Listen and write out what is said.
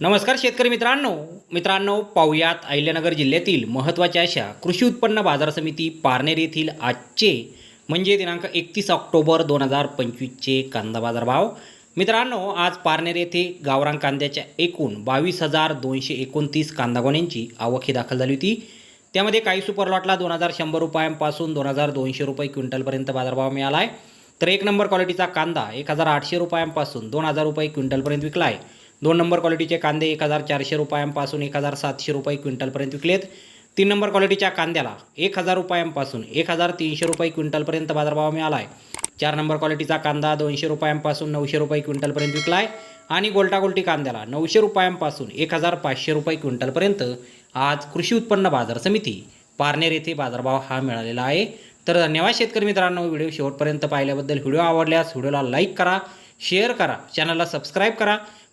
नमस्कार शेतकरी मित्रांनो. मित्रांनो पाहुयात अहिल्यानगर जिल्ह्यातील महत्त्वाच्या अशा कृषी उत्पन्न बाजार समिती पारनेर येथील आजचे म्हणजे दिनांक एकतीस ऑक्टोबर दोन हजार पंचवीसचे कांदा बाजार भाव मित्रांनो आज पारनेर येथे गावरान कांद्याच्या एकूण बावीस हजार दोनशे एकोणतीस कांदागोण्यांची आवक ही दाखल झाली होती. त्यामध्ये काही सुपर लॉटला दोन हजार शंभर रुपयांपासून दोन हजार दोनशे रुपये क्विंटलपर्यंत बाजारभाव मिळाला आहे तर एक नंबर क्वालिटीचा कांदा एक हजार आठशे रुपयांपासून दोन हजार रुपये क्विंटलपर्यंत विकला आहे दोन नंबर क्वालिटीचे कांदे एक हजार चारशे रुपयांपासून एक हजार सातशे रुपये क्विंटलपर्यंत विकलेत. तीन नंबर क्वालिटीच्या कांद्याला एक हजार रुपयांपासून एक हजार तीनशे रुपये क्विंटलपर्यंत बाजारभाव मिळाला आहे चार नंबर क्वालिटीचा कांदा दोनशे रुपयांपासून नऊशे रुपये क्विंटलपर्यंत विकला आहे आणि गोल्टागोल्टी कांद्याला नऊशे रुपयांपासून एक हजार पाचशे रुपये क्विंटलपर्यंत आज कृषी उत्पन्न बाजार समिती पारनेर येथे बाजारभाव हा मिळालेला आहे. तर धन्यवाद शेतकरी मित्रांनो व्हिडिओ शेवटपर्यंत पाहिल्याबद्दल व्हिडिओ आवडल्यास व्हिडिओला लाईक करा शेअर करा चॅनलला सबस्क्राईब करा.